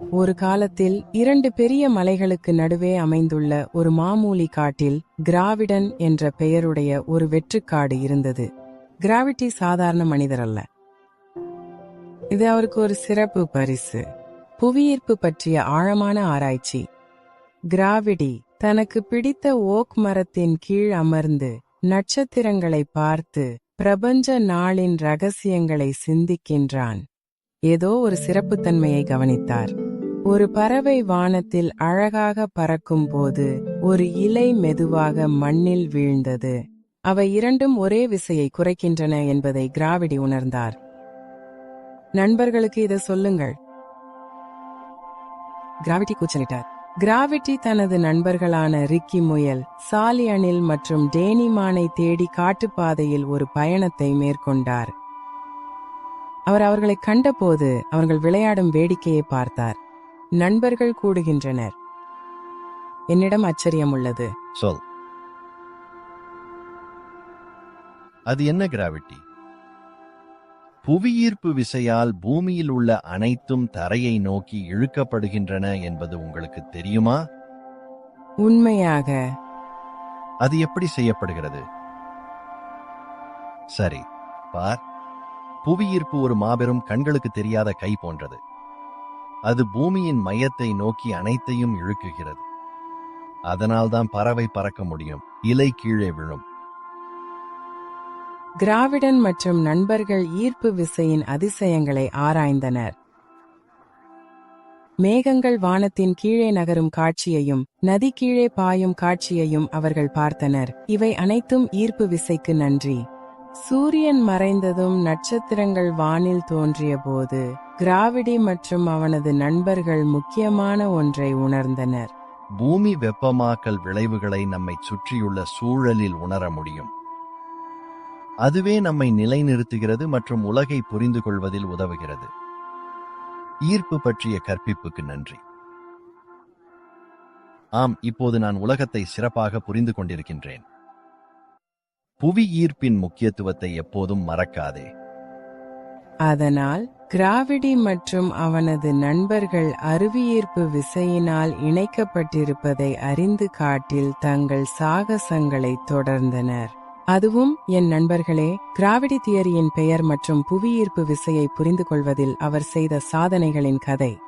ஒரு காலத்தில் இரண்டு பெரிய மலைகளுக்கு நடுவே அமைந்துள்ள ஒரு மாமூலி காட்டில் கிராவிடன் என்ற பெயருடைய ஒரு வெற்றுக்காடு இருந்தது. கிராவிட்டி சாதாரண மனிதர் அல்ல இது அவருக்கு ஒரு சிறப்பு பரிசு. புவியீர்ப்பு பற்றிய ஆழமான ஆராய்ச்சி. கிராவிடி தனக்கு பிடித்த ஓக் மரத்தின் கீழ் அமர்ந்து நட்சத்திரங்களை பார்த்து பிரபஞ்ச நாளின் ரகசியங்களை சிந்திக்கின்றான். ஏதோ ஒரு சிறப்புத்தன்மையை கவனித்தார். ஒரு பறவை வானத்தில் அழகாக பறக்கும் போது ஒரு இலை மெதுவாக மண்ணில் வீழ்ந்தது. அவை இரண்டும் ஒரே விசையை குறைக்கின்றன என்பதை கிராவிடி உணர்ந்தார். நண்பர்களுக்கு இதை சொல்லுங்கள். கிராவிட்டி கூச்சலிட்டார். கிராவிட்டி தனது நண்பர்களான ரிக்கி முயல் சாலி அணில் மற்றும் டேனிமானை தேடி காட்டுப்பாதையில் ஒரு பயணத்தை மேற்கொண்டார். அவர் அவர்களை கண்டபோது அவர்கள் விளையாடும் வேடிக்கையை பார்த்தார். நண்பர்கள் கூடுகின்றனர். என்னிடம் அச்சரியம் உள்ளது சொல். அது என்ன கிராவிட்டி? புவியீர்ப்பு விசையால் பூமியில் உள்ள அனைத்தும் தரையை நோக்கி இழுக்கப்படுகின்றன என்பது உங்களுக்கு தெரியுமா? உண்மையாக. அது எப்படி செய்யப்படுகிறது? சரி பார். புவியீர்ப்பு ஒரு மாபெரும் கண்களுக்கு தெரியாத கை போன்றது. அது பூமியின் மையத்தை நோக்கி அனைத்தையும் இழுக்குகிறது. அதனால்தான் பறவை பறக்க முடியும் இலை கீழே விழும். திராவிடன் மற்றும் நண்பர்கள் ஈர்ப்பு விசையின் அதிசயங்களை ஆராய்ந்தனர். மேகங்கள் வானத்தின் கீழே நகரும் காட்சியையும் நதி கீழே பாயும் காட்சியையும் அவர்கள் பார்த்தனர். இவை அனைத்தும் ஈர்ப்பு விசைக்கு நன்றி. சூரியன் மறைந்ததும் நட்சத்திரங்கள் வானில் தோன்றியபோது கிராவிடி மற்றும் அவனது நண்பர்கள் முக்கியமான ஒன்றை உணர்ந்தனர். பூமி வெப்பமாக்கல் விளைவுகளை நம்மை சுற்றியுள்ள சூழலில் உணர முடியும். அதுவே நம்மை நிலைநிறுத்துகிறது மற்றும் உலகை புரிந்து கொள்வதில் உதவுகிறது. ஈர்ப்பு பற்றிய கற்பிப்புக்கு நன்றி. ஆம் இப்போது நான் உலகத்தை சிறப்பாக புரிந்து கொண்டிருக்கின்றேன். புவி ஈர்ப்பின் முக்கியத்துவத்தை எப்போதும் மறக்காதே. அதனால் கிராவிடி மற்றும் அவனது நண்பர்கள் அருவியீர்ப்பு விசையினால் இணைக்கப்பட்டிருப்பதை அறிந்து காட்டில் தங்கள் சாகசங்களை தொடர்ந்தனர். அதுவும் என் நண்பர்களே கிராவிடி தியரியின் பெயர் மற்றும் புவியீர்ப்பு விசையை புரிந்து கொள்வதில் அவர் செய்த சாதனைகளின் கதை.